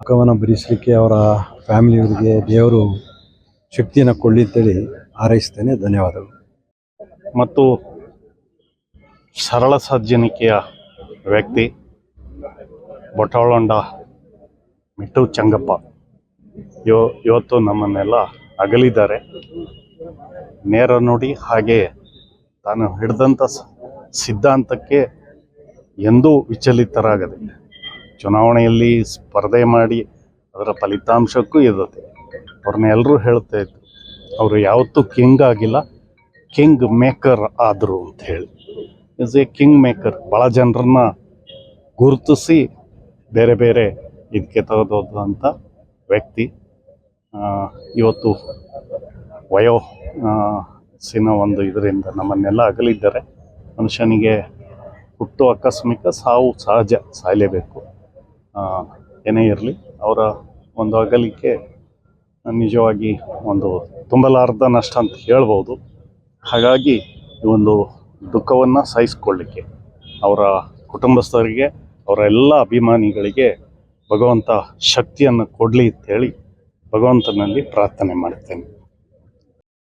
ದುಃಖವನ್ನು ಭರಿಸಲಿಕ್ಕೆ ಅವರ ಫ್ಯಾಮಿಲಿಯವರಿಗೆ ದೇವರು ಶಕ್ತಿಯನ್ನು ಕೊಡಲಿ ಅಂತೇಳಿ ಹಾರೈಸ್ತೇನೆ. ಧನ್ಯವಾದಗಳು. ಮತ್ತು ಸರಳ ಸಜ್ಜನಿಕೆಯ ವ್ಯಕ್ತಿ ಬೊಟ್ಟಾಳೊಂಡ ಮಿಟ್ಟು ಚಂಗಪ್ಪ. ಇವ ಇವತ್ತು ನಮ್ಮನ್ನೆಲ್ಲ ಅಗಲಿದ್ದಾರೆ. ನೇರ ನೋಡಿ ಹಾಗೆ ತಾನು ಹಿಡಿದಂಥ ಸಿದ್ಧಾಂತಕ್ಕೆ ಎಂದೂ ವಿಚಲಿತರಾಗದೆ ಚುನಾವಣೆಯಲ್ಲಿ ಸ್ಪರ್ಧೆ ಮಾಡಿ ಅದರ ಫಲಿತಾಂಶಕ್ಕೂ ಇರುತ್ತೆ. ಅವ್ರನ್ನ ಎಲ್ಲರೂ ಹೇಳ್ತಾ ಇದ್ರು, ಅವರು ಯಾವತ್ತೂ ಕಿಂಗ್ ಆಗಿಲ್ಲ, ಕಿಂಗ್ ಮೇಕರ್ ಆದರು ಅಂತ ಹೇಳಿ. ಇಸ್ ಎ ಕಿಂಗ್ ಮೇಕರ್ ಭಾಳ ಜನರನ್ನ ಗುರುತಿಸಿ ಬೇರೆ ಬೇರೆ ಇದಕ್ಕೆ ತೆಗೆದೋದಂಥ ವ್ಯಕ್ತಿ. ಇವತ್ತು ವಯೋ ಸಿನ ಒಂದು ಇದರಿಂದ ನಮ್ಮನ್ನೆಲ್ಲ ಅಗಲಿದ್ದಾರೆ. ಮನುಷ್ಯನಿಗೆ ಹುಟ್ಟು ಆಕಸ್ಮಿಕ ಸಾವು ಸಹಜ, ಸಾಯಲೇಬೇಕು. ಏನೇ ಇರಲಿ, ಅವರ ಒಂದು ಅಗಲಿಕೆ ನಿಜವಾಗಿ ಒಂದು ತುಂಬಲಾರ್ದ ನಷ್ಟ ಅಂತ ಹೇಳ್ಬೋದು. ಹಾಗಾಗಿ ಈ ಒಂದು ದುಃಖವನ್ನು ಸಹಿಸ್ಕೊಳ್ಳಿಕ್ಕೆ, ಅವರ ಕುಟುಂಬಸ್ಥರಿಗೆ, ಅವರ ಎಲ್ಲ ಅಭಿಮಾನಿಗಳಿಗೆ ಭಗವಂತ ಶಕ್ತಿಯನ್ನು ಕೊಡಲಿ ಅಂತೇಳಿ ಭಗವಂತನಲ್ಲಿ ಪ್ರಾರ್ಥನೆ ಮಾಡ್ತೇನೆ.